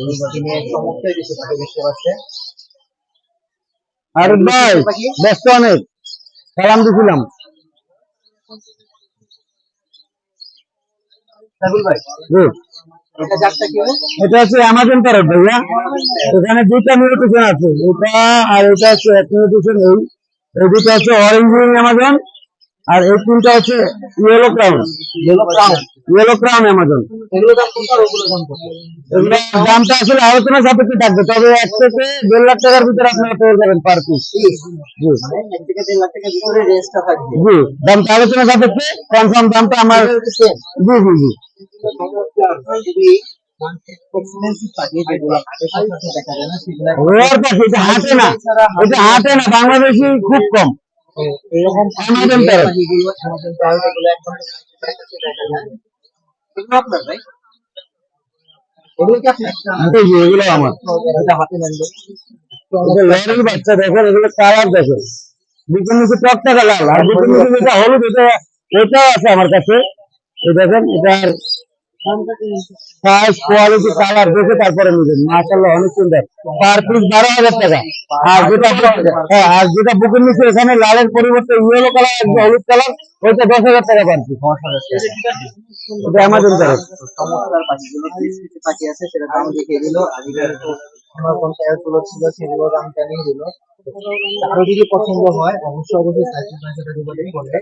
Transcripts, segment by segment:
দেখতে আর ভাই ব্যস্ত অনেক। সালাম দিছিলাম। এটা হচ্ছে অ্যামাজন প্যারট ভাইয়া। এখানে মিউটেশন আছে। এটা আর এটা হচ্ছে এক মিউটেশন এই। এই দুটো হচ্ছে অরেঞ্জ অ্যামাজন আর এই তিনটা হচ্ছে yellow crown yellow crown yellow crown Amazon এগুলো দাম কত আর ওগুলো দাম কত? এগুলো দামটা আসলে আলোচনা সাপেক্ষে থাকবে তবে এক থেকে দেড় লাখ টাকার ভিতরে আপনারা পেয়ে যাবেন পার পিস জি। এক থেকে দেড় লাখ টাকার ভিতরে রেঞ্জটা থাকবে। জি দামটা আলোচনা সাপেক্ষে কনফার্ম দামটা আমার জি জি জি। খুবই এক্সপেন্সিভ পাখি যেগুলো হাটে না। এটা হাটে না বাংলাদেশি খুব কম। এরকম Amazon এগুলো আপনার ভাই? এগুলো কি আপনার? এগুলো আমার। এটা হাতে নেন এটা বাচ্চা দেখেন এগুলো কালার দেখেন। দুটো নিচে টকটাকা লাল আর দুটো নিচে যেটা হলুদ এটা এটাও আছে আমার কাছে। দেখেন এটার কালার আর হ্যাঁ আর যেটা বুকের নিচে, এখানে লালের পরিবর্তে ইয়েলো কালার আসবে হলুদ কালার, ওইটা দশ হাজার টাকা পার পিস। এটা অ্যামাজন কারও যদি পছন্দ হয়, অবশ্যই অবশ্যই সাইকেল সাথে করলে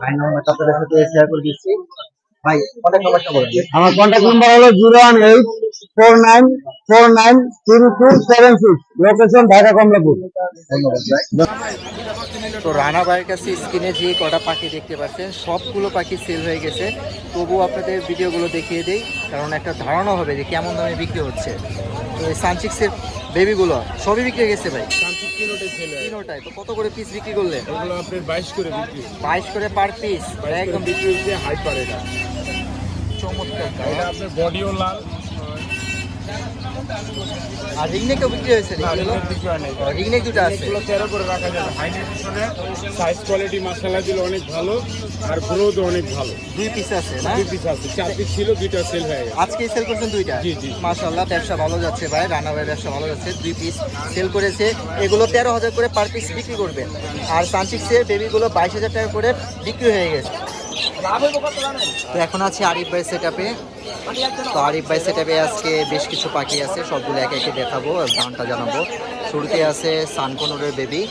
ভাই নাম্বারটা আপনাদের সাথে শেয়ার করে দিচ্ছি। ভাই কন্ট্যাক্ট নাম্বারটা বলেন। আমার কন্ট্যাক্ট নাম্বার হলো zero one eight four nine four nine three two seven six location Dhaka Kamalapur. ধন্যবাদ তো রানা ভাইয়ের কাছে স্ক্রিনে যে কটা পাখি দেখতে পাচ্ছেন সবগুলো পাখি সেল হয়ে গেছে। তবুও আপনাদের ভিডিওগুলো দেখিয়ে দিই কারণ একটা ধারণা হবে যে কেমন দামে বিক্রি হচ্ছে। তো এই সানচিক্সের বেবিগুলো সবই বিক্রি হয়ে গেছে ভাই। তিনোটাই। তো কত করে পিস বিক্রি করলে? এগুলো আপনি বাইশ করে বিক্রি বাইশ করে পার পিস একদম। বিক্রি হচ্ছে হাইপার এটা। চমৎকার। আপনার বডিও লাল। আর রিংনেকও বিক্রি হয়েছে রিংনেক দুটো আছে। এগুলো তেরো করে রাখা যাবে। হাই নিউট্রিশনে সাইজ কোয়ালিটি মশলা দিল অনেক ভালো আর গ্রোথ অনেক ভালো। দুই পিস আছে না? দুই পিস আছে চার পিস ছিল দুইটা সেল হয়ে গেছে। আজকে সেল করছেন দুইটা? জি, জি। মাশাআল্লাহ ব্যবসা ভালো যাচ্ছে ভাই রানা ভাই ব্যবসা ভালো যাচ্ছে দুই পিস সেল করেছে। এগুলো তেরো হাজার করে পার পিস বিক্রি করবে। আর সানচিক্সের বেবিগুলো বাইশ হাজার টাকা করে বিক্রি হয়ে গেছে। তো এখন আছে আরিফ ভাই সেট আপে তো আরিফ ভাই সেট আপে আজকে বেশ কিছু পাখি আছে, সবগুলো একে একে দেখাবো দামটা জানাব। শুরুতে আছে সানকনুরের বেবি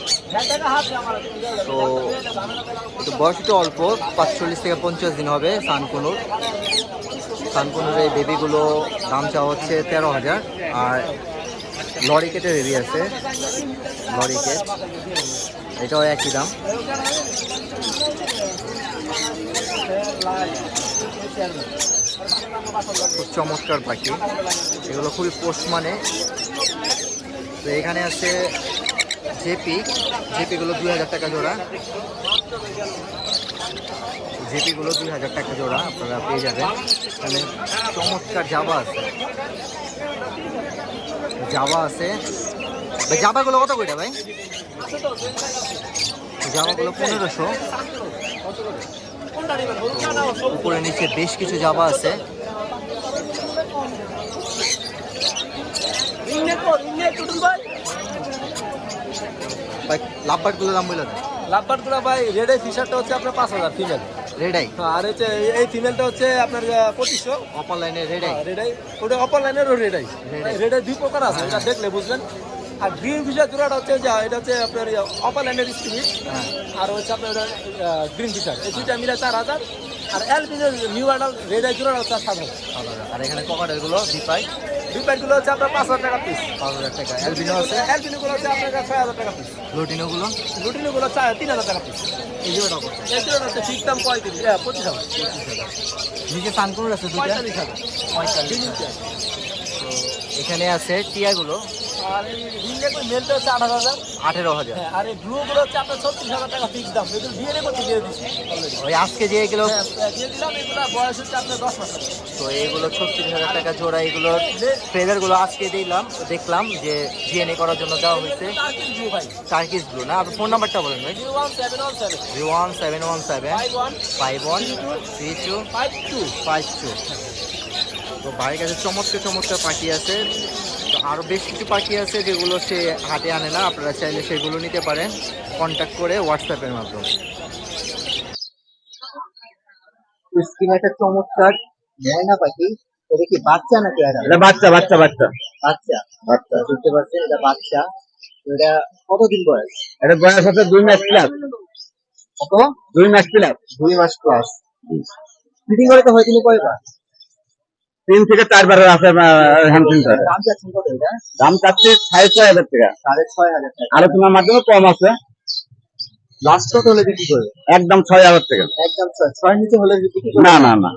তো বয়স একটু অল্প, পাঁচচল্লিশ থেকে পঞ্চাশ দিন হবে সানকনুর। সানকনুর এই বেবিগুলো দাম চাওয়া হচ্ছে তেরো হাজার। আর লরি কেটের বেবি আছে। Lorikeet. এটাও একই দাম। খুব চমৎকার পাখি। এগুলো খুবই পোষ মানে তো এখানে আছে জেপি। জেপিগুলো দুই হাজার টাকা জোড়া। জেপিগুলো দুই হাজার টাকা জোড়া, আপনারা পেয়ে যাবেন। এখানে চমৎকার জাবা আছে। জাবা আছে। ভাই, জাবাগুলো কত করে ভাই? জামাগুলো পনেরোশো। উপরে নিচে বেশ কিছু জাবা আছে। ভাই লাভবার্ডগুলো দাম বলে দেন লাভবার্ডগুলো ভাই রেড আই ফিশারটা হচ্ছে আপনার পাঁচ হাজার ফিমেল রেডাই আর হচ্ছে এই- ফিমেলটা হচ্ছে আপনার পঁচিশশো। অপার লাইনে রেডাই রেড আই ওটা অপার লাইনেরও রেড আই রেড আই দুই প্রকার আছে এটা দেখলে বুঝবেন। আর গ্রিন ফিশার জোড়াটা হচ্ছে যা এটা হচ্ছে আপনার অপার লাইনের স্টিমিট হ্যাঁ। আর হচ্ছে আপনার গ্রিন ফিশার এই দুইটা মিলে চার হাজার। আর এল নিউ অ্যাডাল রেড আই জোড়াটা হচ্ছে সাত হাজার। আর এখানে ককাটেলগুলো দিপাই দুই প্যাকগুলো হচ্ছে আপনার পাঁচ হাজার টাকা পিস পাঁচ হাজার টাকা। আছে এলপিনিগুলো হচ্ছে? আপনার ছয় হাজার টাকা পিস লুটিনোগুলো লুটিনিগুলো চার তিন হাজার টাকা পিস এই জোড়াটা? এই জোড়াটা হচ্ছে ফিক্স দাম পঁয়ত্রিশ এ, পঁচিশ হাজার। নিচে সানকুনুর আছে দুইটা? পঁয়তাল্লিশ হাজার। পঁয়তাল্লিশ এখানে আছে টিয়াগুলো আর এই রিংনেক মেলটা হচ্ছে আঠারো হাজার। আঠেরো হাজার। হ্যাঁ আর এই ব্লুগুলো হচ্ছে আপনার ছত্রিশ হাজার টাকা ফিক্স দাম। এগুলো ডিএনএ করতে দিয়ে দিচ্ছি। ওই আজকে যে এগুলো হ্যাঁ দিয়ে দিলাম এগুলো বয়স হচ্ছে আপনার দশ মাস তো এইগুলো ছত্রিশ হাজার টাকা জোড়া এগুলোর ফেদারগুলো আজকে দিলাম দেখলাম যে জিএনএ করার জন্য দেওয়া হয়েছে। টার্কিস ব্লু না আপনার ফোন নাম্বারটা বলেন ভাই। Zero one seven one seven five one three two five two five two তো ভাইয়ের কাছে চমৎকার চমৎকার পাখি আছে। আরও বেশ কিছু পাখি আছে যেগুলো সে হাটে আনে না আপনারা চাইলে সেগুলো নিতে পারেন। কন্ট্যাক্ট করে হোয়াটসঅ্যাপের মাধ্যমে। স্ক্রিনে একটা চমৎকার ময়না পাখি। এটা কি বাচ্চা নাকি এটা বাচ্চা বাচ্চা বাচ্চা। বাচ্চা। বাচ্চা। বুঝতে পারছেন এটা বাচ্চা। এটা কতদিন বয়স? এটা বয়স হচ্ছে দুই মাস প্লাস কত? দুই মাস প্লাস দুই মাস প্লাস ফিটিং করে তো হয়েছিল কয়বার? তিন থেকে চারবারের আছে হ্যান্ডিং দাম চাচ্ছে সাড়ে ছয় হাজার টাকা। সাড়ে ছয় হাজার টাকা। আলোচনার মাধ্যমে কম আছে। লাস্ট কত হলে বিক্রি করবে? একদম ছয় হাজার টাকা। একদম ছয় নিচে হলে বিক্রি করবে? না না না।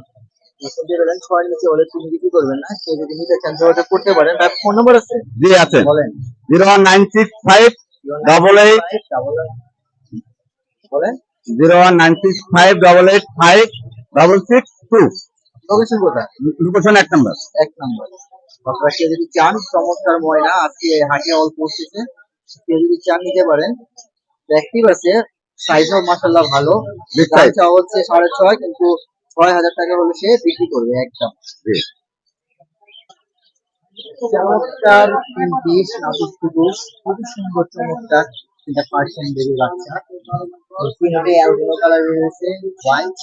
শুনতে পেলেন নিচে হলে তিনি বিক্রি করবেন না। সে যদি নিতে চান যোগাযোগ করতে পারেন। তার ফোন নম্বর আছে? জি আছে। বলেন। Zero one nine six five double eight. বলেন। Zero one nine six five double eight five double six two. Location কোথায়? লোকেশন এক নম্বর এক নম্বর আপনারা কেউ যদি চান চমৎকার ময়না আজকে হাটে অল্প উঠতেছে কেউ যদি চান নিতে পারেন। অ্যাক্টিভ আছে সাইজও মাসাল্লাহ ভালো। Size। হচ্ছে সাড়ে ছয় কিন্তু ছয় হাজার টাকা হলে সে বিক্রি করবে একদম। চমৎকার পিস নাটক কুকুর। খুবই সুন্দর চমৎকার। এটা পার্সিয়ান বেবি বাচ্চা। কালার রয়েছে হোয়াইট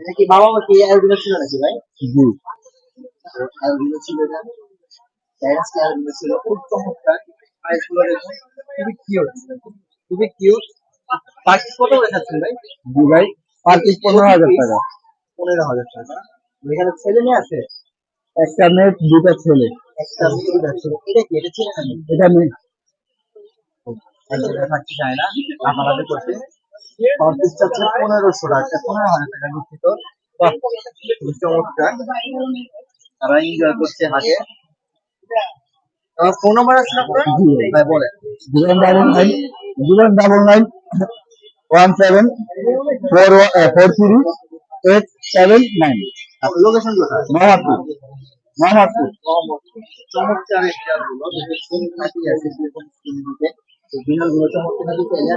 এটা কি বাবা মা কি অ্যালবিনো ছিল নাকি ভাই? জি। ছিল এটা প্যারেন্টস অ্যালবিনো ছিল। খুব চমৎকার। প্রাইসগুলো দেখুন খুবই কিউট খুবই কিউট পার্টি কত করে যাচ্ছেন ভাই? জি ভাই পিস পনেরো হাজার টাকা। পনেরো হাজার টাকা। এখানে ছেলে মেয়ে আছে? একটা মেয়ে দুটা ছেলে। একটা মেয়ে দুটো ছেলে। এটা কি? এটা ছেলে নাকি? এটা মেয়ে। চায় না। আমাদের করতে পার চাচ্ছে পনেরোশো টাকা পনেরো হাজার টাকা দুঃখিত চমৎকার তারা এনজয় করছে আমার ফোন নাম্বার আছে ভাই double nine zero double nine one seven four four three eight seven nine location কোথায় চমৎকার বিড়ালগুলো চমৎকার চাইলে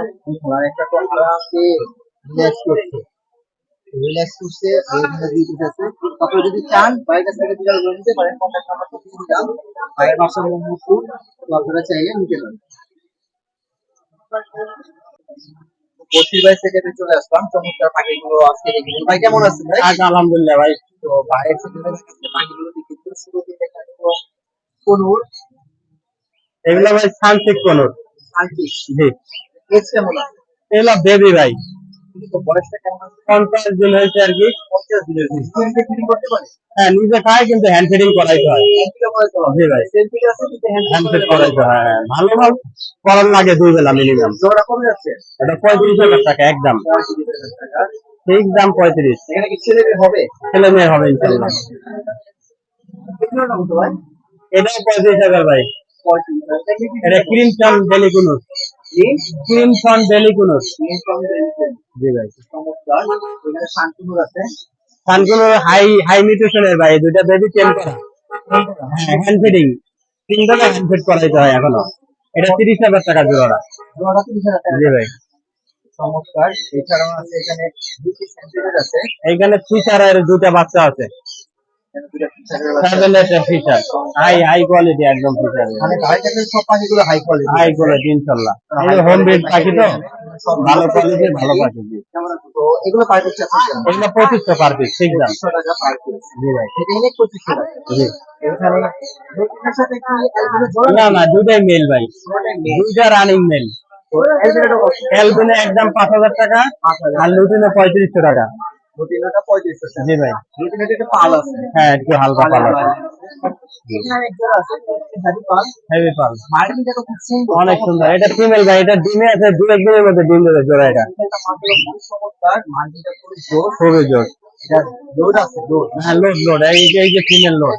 একটা আরামসে রিল্যাক্স করছে রিল্যাক্স করছে আর এখানে যদি চান বাইরের কাছ থেকে বিড়ালগুলো নিতে পারেন কন্ট্যাক্ট নাম্বার তো দিয়ে দিলাম। বাইরের বাসা মোহাম্মদপুর তো আপনারা চাইলে নিতে পারেন। বসির ভাই থেকে চলে আসলাম। চমৎকার পাখিগুলো আজকে দেখি ভাই কেমন আছেন ভাই? আলহামদুলিল্লাহ ভাই। তো বাইরের থেকে পাখিগুলো দেখি তো শুরুতে দেখা গেল কোনুর এগুলো ভাই সানসিক কোনর শান্তি এজ কেমন আছে? এগুলো বেবি ভাই। পঞ্চাশ দিন হয়েছে আর কি। পঞ্চাশ হ্যাঁ নিজে খায় কিন্তু হ্যান্ড ফিডিং করাইতে হয়। জি ভাই। হ্যান্ড ফিড করাইতে হয় ভালো ভালো। করার লাগে দুই বেলা মিনিমাম জোড়া কমে যাচ্ছে? এটা পঁয়ত্রিশ হাজার টাকা একদম। ঠিক দাম পঁয়ত্রিশ। এখানে কি ছেলে মেয়ে হবে? ছেলে মেয়ে হবে ইনশাল্লাহ। এটাও পঁয়ত্রিশ হাজার ভাই। এটা ক্রিমসন বেলিকুনুস ক্রিমসন বেলিকুনুস জি ভাই। চমৎকার এখানে আছে হাই হাই নিউট্রিশনের ভাই দুইটা বেবি করা। হ্যাঁ হ্যান্ড ফিডিং তিনটা হ্যান্ড ফিড করাইতে হয় এখনও। এটা তিরিশ হাজার টাকা জোড়া জোড়াটা। তিরিশ হাজার টাকা জি ভাই। চমৎকার। এছাড়াও আছে এখানে দুটি আছে। ফিচারের দুইটা বাচ্চা আছে। এখানে দুটো ফিচারের বাচ্চা সেভেন একটা ফিচার হাই হাই কোয়ালিটি একদম ফিচার মানে ভাই কাছে সব পাখিগুলো হাই কোয়ালিটি হাই কোয়ালিটি ইনশাল্লাহ। হোম ব্রিড পাখি তো ভালো কোয়ালিটি ভালো পাখি তো এগুলো পার পিস এগুলো পঁচিশশো পার পিস ঠিক দাম পঁচিশশো টাকা পার পিস জি ভাই। এটা এনে পঁচিশশো টাকা। জি। এখানে এটার সাথে কি অ্যালবিনো জোড়া না না দুটাই মেল ভাই। দুইটা রানিং মেল এলবিনে একদম পাঁচ হাজার টাকা আর লুটিনে পঁয়ত্রিশশো টাকা। জি ভাই। পাল আছে। হ্যাঁ একটু হালকা পাল আছে। অনেক সুন্দর। এটা ফিমেল ভাই এটা ডিমে আছে দু একদিনের মধ্যে ডিম দেবে জোড়া এটা। খুবই জোর। লোড লোড হ্যাঁ লোড লোড এই যে এই যে ফিমেল লোড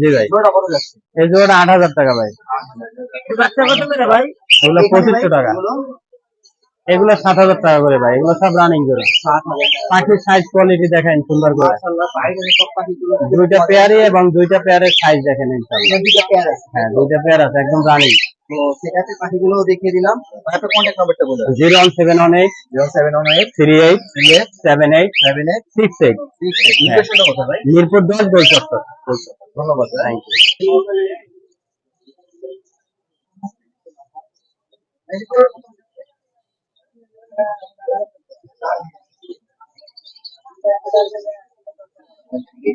জি ভাই। এই জোড়াটা আট হাজার টাকা ভাই। বাচ্চা কত করে ভাই? এগুলো পঁচিশশো টাকা। এগুলো সাত হাজার টাকা করে ভাই এগুলো সব রানিং টাকা। পাখির সাইজ কোয়ালিটি দেখেন সুন্দর করে। দুইটা পেয়ারে এবং দুইটা পেয়ারের সাইজ দেখেন হ্যাঁ দুইটা পেয়ার আছে একদম running zero one seven one eight zero seven one eight three eight seven eight seven eight six eight six Mirpur দশ বই চত্বর ধন্যবাদ থ্যাংক ইউ Thank you.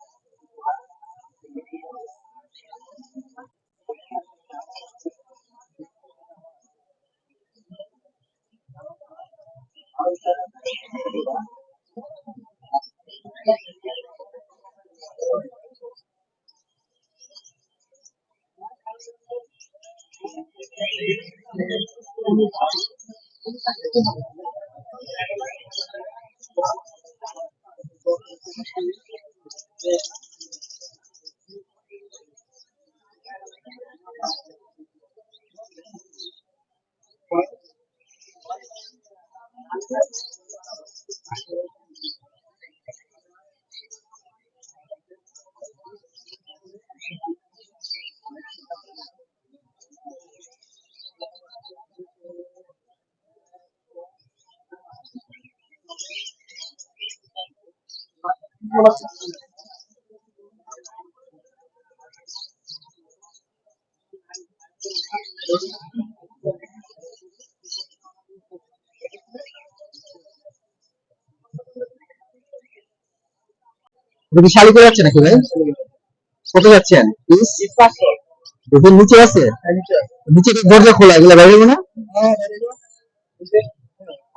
এটা কি শাড়ি করে যাচ্ছে নাকি ভাই? কত যাচ্ছেন? পিস নিচে আছে? নিচে কি দরজা খোলা? এগুলো বাইরে না?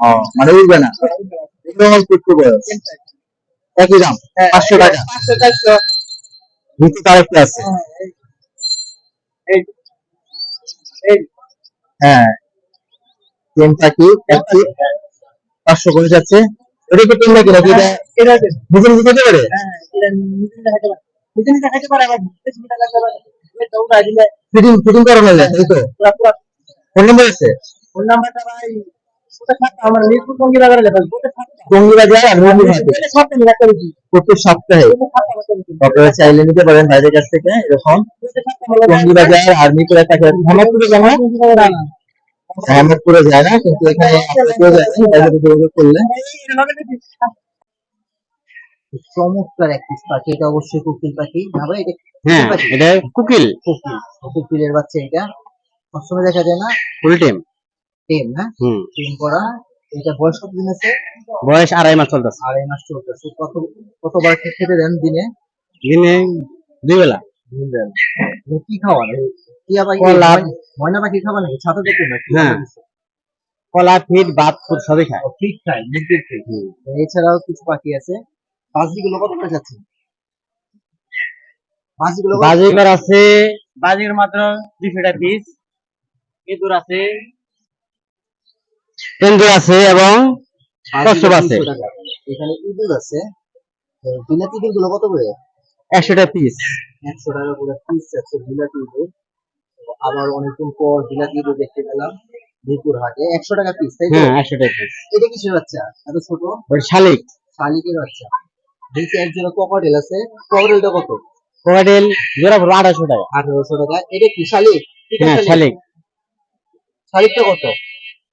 ও মানে উঠবে না। এগুলো আমার একটু বয়স। একই দাম পাঁচশো টাকা। নিচে তার একটা আছে। হ্যাঁ চেন পাখি একটি পাঁচশো করে যাচ্ছে। এটা কি টেন নাকি? নাকি এটা নিজে নিজে যেতে পারে। ফিটিং ফিটিং করানো যায় তাই তো? ফোন নাম্বার আছে? টঙ্গি বাজার আর রবি হাটে। প্রত্যেক সপ্তাহে। আপনারা চাইলে নিতে পারেন বাইরের কাছ থেকে এরকম। টঙ্গি বাজার আর থাকে। মোহাম্মদপুরে জানা মোহাম্মদপুরে যায় না কিন্তু এখানে আপনারা পেয়ে যাবেন বাইরে যোগাযোগ করলে। চমৎকার একটি পাখি এটা অবশ্যই কোকিল পাখি। না এটা হ্যাঁ এটা কুকিল। কোকিল কোকিলের বাচ্চা এটা। সবসময় দেখা যায় না? ফুল টাইম টেম না? হুম। টেম করা। এটা বয়স আছে? বয়স আড়াই মাস চলতেছে। আড়াই মাস চলতেছে। কত কতবার খেতে দেন দিনে? দিনে দুই বেলা। দেন কি খাওয়ান? টিয়া পাখি কলা। ময়না পাখি খাবার নাকি? ছাতা হ্যাঁ। কলা ফিট ভাত ফুট সবই খায়। ঠিক খাই মুরগির ঠিক এছাড়াও কিছু পাখি আছে। বাজরিগুলো কত করে যাচ্ছে? বাজিকর আছে বাজিকর মাত্র দুইশো টাকা পিস ইঁদুর আছে এন্দুর আছে এবং কচ্ছপ আছে। এখানে ইঁদুর আছে। বিলাতি ইঁদুরগুলো কত করে? একশো টাকা পিস একশো টাকা করে পিস আছে বিলাতি ইঁদুর আবার অনেকদিন পর বিলাতি ইঁদুর দেখতে পেলাম মিরপুর হাটে। একশো টাকা পিস তাই হ্যাঁ একশো টাকা পিস এটা কিসের বাচ্চা? এত ছোট? ওই শালিক। শালিকের বাচ্চা। নিচে এক জোড়া কপাটেল আছে। কপাটেলটা কত? কোকাটেল জোড়া পড়বে আঠাশশো টাকা। আঠারোশো টাকা। এটা কি শালিক? হ্যাঁ শালিক। শালিকটা কত?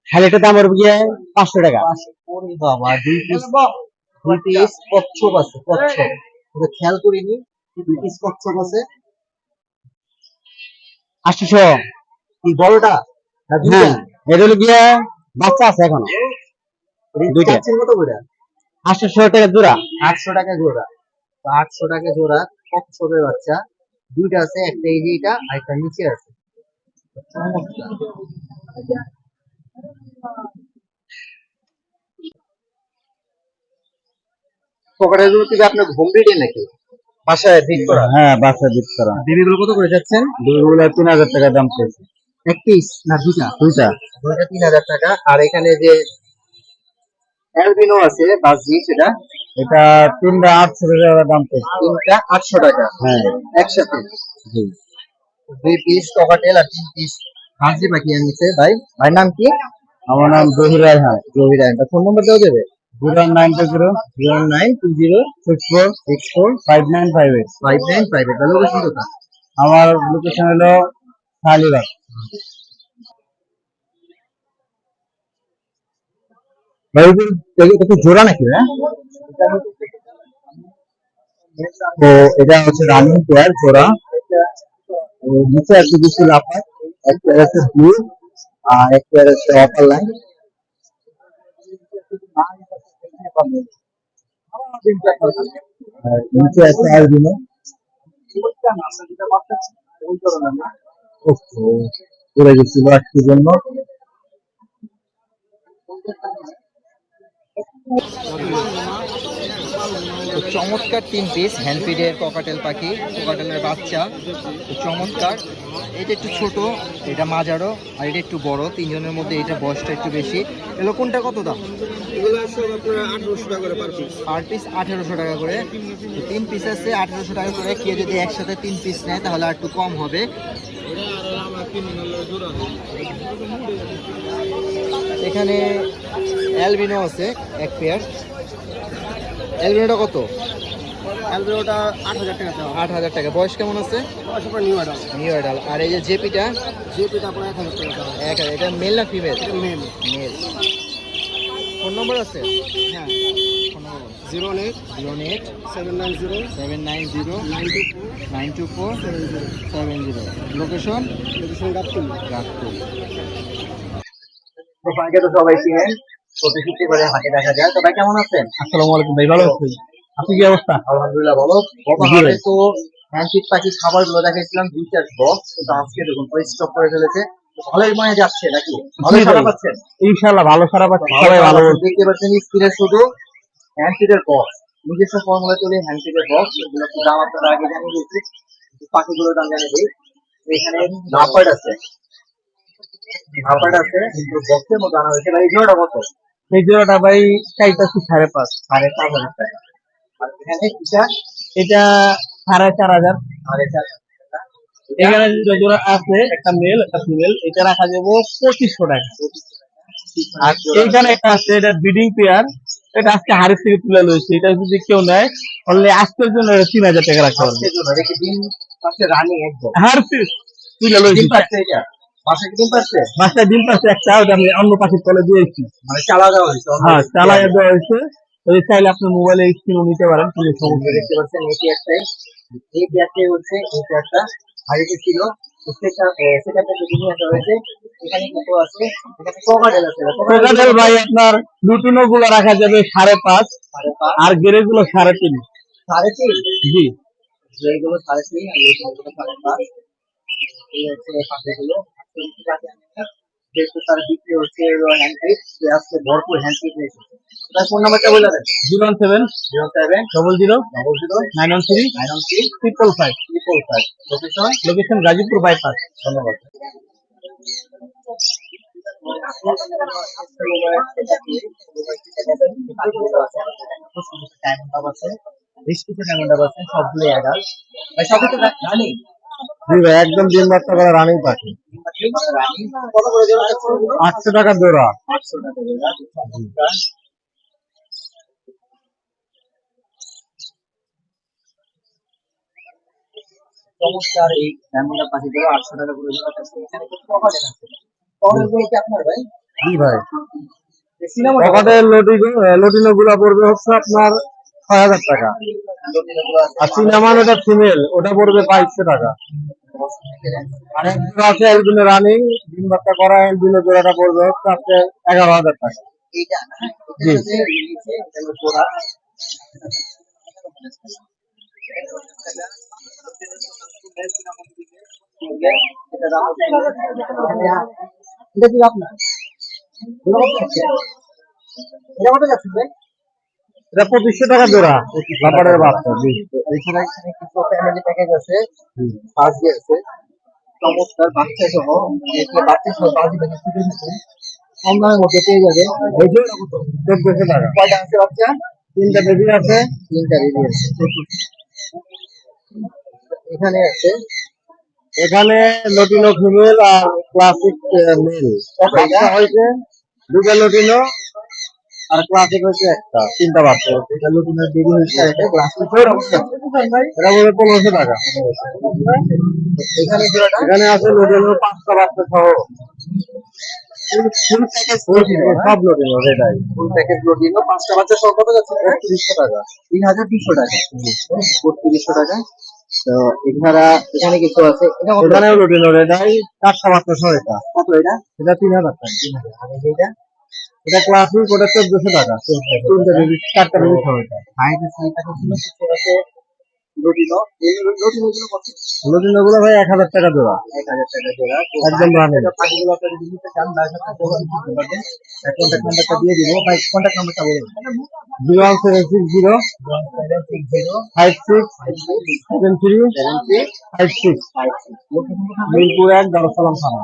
শালিকটার দাম পড়বে গিয়ে পাঁচশো টাকা। বাবা দুই পিস দুই পিস কচ্ছপ আছে কচ্ছপ। এটা খেয়াল করিনি দুই পিস কচ্ছপ আছে। আটশোশো। কি বড়টা? হ্যাঁ এটা হলো গিয়ে বাচ্চা আছে এখনও। দুইটা। কত করে? আটশোশো টাকা জোড়া। আটশো টাকা জোড়া। তো আটশো টাকা জোড়া কচ্ছপের বাচ্চা। দুইটা আছে একটা এই যে এটা আর একটা নিচে আছে। চমৎকার। পকেটের থেকে আপনার হোম ব্রিডে নাকি? বাসায় ব্রিড করা? হ্যাঁ বাচ্চা দিতে করা। বেবিগুলো কত করে যাচ্ছেন? দুগুলো তিন হাজার টাকা দাম পেয়েছে। এক পিস না দুইটা? দুইটা। দুইটা তিন হাজার টাকা। আর এখানে যে অ্যালবিনো আছে সেটা? এটা তিনটা আটশো টাকা দাম তিনটা আটশো টাকা। হ্যাঁ। একসাথে? দুই পিস ককাটেল আর তিন পিস হাঁসি পাখি আনছে। ভাই ভাইয়ের নাম কি? আমার নাম জহির রায়হান রবি রায়ন ফোন নম্বর দেওয়া যাবে zero nine two zero. Zero nine two zero six four six four five nine five eight. Five nine five এটা লোকেশন আমার লোকেশন হলো শালিবাগ। ভাই জোড়া নাকি হ্যাঁ? তো এটা হচ্ছে রানিং পেয়ার জোড়া। ও নিচে একটু বেশি লাফায় এক পেয়ার আছে ব্লু আর এক পেয়ার আছে অপার লাইন আর নিচে আছে অ্যালবিনো ওহো, পড়ে গেছিল আজকের জন্য। তো চমৎকার তিন পিস হ্যান্ডফিডের ককাটেল পাখি ককাটেলের বাচ্চা। তো চমৎকার। এটা একটু ছোট এটা মাঝারো আর এটা একটু বড়। তিনজনের মধ্যে এটা বয়সটা একটু বেশি। এগুলো কোনটা কত দাম? পার পিস আঠেরোশো টাকা করে তিন পিস আছে আঠেরোশো টাকা করে। কেউ যদি একসাথে তিন পিস নেয় তাহলে আর একটু কম হবে। এখানে অ্যালবিনো আছে এক পেয়ার অ্যালবিনোটা কত? অ্যালবিনোটা আট হাজার টাকা আট হাজার টাকা। বয়স কেমন আছে? নিউ অ্যাডাল নিউ অ্যাডাল আর এই যে জেপিটা? জিপিটা আপনার এক হাজার টাকা এক হাজার। এটা মেল না female male male phone number আছে? হ্যাঁ। Phone number zero eight zero eight seven nine zero seven nine zero nine two four nine two four seven zero seven zero location location Gabtoli. ভাইকে তো সবাই চিনেন প্রতি শুক্রবারে হাটে দেখা যায়। তো ভাই কেমন আছেন? আসসালামু আলাইকুম ভাই ভালো আপনি কি অবস্থা? আলহামদুলিল্লাহ ভালো। তো হ্যান্ডপিক পাখি খাবারগুলো দেখাইছিলাম দুই চার বক্স কিন্তু আজকে দেখুন পরে স্টপ করে ফেলেছে। তো ভালোই মনে যাচ্ছে নাকি? ভালো সারা পাচ্ছেন? ইনশাআল্লাহ ভালো সারা সবাই ভালো। পাচ্ছেন। দেখতে পাচ্ছেন স্ক্রিনে শুধু হ্যান্ডপিকের বক্স নিজস্ব ফর্মুলা চলে হ্যান্ডপিকের বক্স এগুলো দাম আপনারা আগে জানিয়ে দিয়েছি পাখিগুলোর দাম জানিয়ে দিই। এখানে নাম্বার আছে। নাম্বার আছে কিন্তু বক্সের মধ্যে আনা হয়েছে। ভাই জোড়াটা কত? এই জোড়াটা ভাই চাইতাছি সাড়ে পাঁচ সাড়ে পাঁচ হাজার টাকা। এটা? সাড়ে চার হাজার। সাড়ে চার এখানে দুটো জোড়া আছে একটা মেল একটা ফিমেল। এটা রাখা যাব পঁচিশশো টাকা। আর এইখানে একটা আছে এটা ব্রিডিং পেয়ার। এটা আজকে হাড়ের থেকে তুলে লয়েছে এটা যদি কেউ নেয় তাহলে আজকের জন্য এটা তিন হাজার টাকা রেখে একদম। হাড় তুলে লয়েছে ডিম পাচ্ছে? একটা ওটা আমি অন্য পাখির তলে দিয়েছি মানে চালা দেওয়া হয়েছে হ্যাঁ দেওয়া হয়েছে। চাইলে আপনি মোবাইলে স্ক্রিনও নিতে পারেন কোনো সমস্যা? দেখতে পাচ্ছেন এটি একটাই এই পেয়ারটাই হচ্ছে এই হাড়িতে ছিল যদি ভাই আপনার লুটিনো গুলো রাখা যাবে সাড়ে পাঁচ আর গেরে গুলো সাড়ে তিন। সাড়ে তিন? জি। এইগুলো সাড়ে তিন আর সাড়ে পাঁচ। এই হচ্ছে পাখিগুলো। যেহেতু তার বিক্রি হচ্ছে আজকে ভরপুর তার ফোন বলে seven zero seven zero zero nine three nine three five five location location Gazipur bypass ধন্যবাদ সবগুলো অ্যাডাল্ট সবই তো জি ভাই একদম ডিম বাচ্চা করা রানিং পাখি? আটশো টাকা জোড়া। আটশো টাকা চমৎকার এই ডায়মন্ডের আটশো করে আপনার ভাই? জি ভাই। লটিনো গুলা পড়বে হচ্ছে আপনার ছয় হাজার টাকা। আর সিনেমান ওটা ফিমেল ওটা পড়বে বাইশশো টাকা। আর একদিন আছে একদিনে রানিং দিন বাচ্চা করা একদিনে জোড়াটা পড়বে হচ্ছে এগারো হাজার টাকা। এটা কি আপনার এটা যাচ্ছে? এটা পঁচিশশো টাকা জোড়া। লাপাড়ের বাচ্চা জি এছাড়া এখানে কিছু ফ্যামিলি প্যাকেজ আছে বাজি আছে। চমৎকার বাচ্চা সহ বাচ্চা সহ বাজি প্যাকেজ খুঁজে নিচ্ছেন কম দামের মধ্যে পেয়ে যাবে। চোদ্দশো টাকা। কয়টা আছে বাচ্চা? তিনটা বেবি আছে। তিনটা রেডি আছে। এখানে আছে। এখানে লটিনো ফিমেল আর ক্লাসিক মেল হয়েছে দুটো লটিনো আর ক্লাসিক হয়েছে একটা তিনটা বাচ্চা। এটা বেবি গ্লাস অবস্থা এটা বলে পনেরোশো টাকা। এখানে এখানে আছে লটিনো পাঁচটা বাচ্চা সহ। সব লটিনো এটাই। ফুল প্যাকেজ লুটিনো পাঁচটা বাচ্চা সহ কত যাচ্ছে? তিরিশশো টাকা। তিন হাজার দুশো টাকা। বত্রিশশো টাকা। তো এখানে এখানে কিছু আছে। এখানেও এটাই চারটা বাচ্চা সহ এটা। কত এটা? এটা তিন হাজার টাকা আর এটা? এটা ক্লাসিক ওটা চোদ্দশো টাকা। তিনটা বেবি চারটা বেবি আছে লুটিনো গুলো ভাই এক হাজার টাকা জোড়া। একদম রানিং পাখিগুলো আপনারা যদি নিতে চান তাহলে আপনারা যোগাযোগ করতে পারবেন কন্ট্যাক্ট নাম্বারটা দিয়ে দিব। ভাই কন্ট্যাক্ট নাম্বারটা বলুন zero one seven six zero five six seven three five six. Mirpur এক দারুসালাম থানা।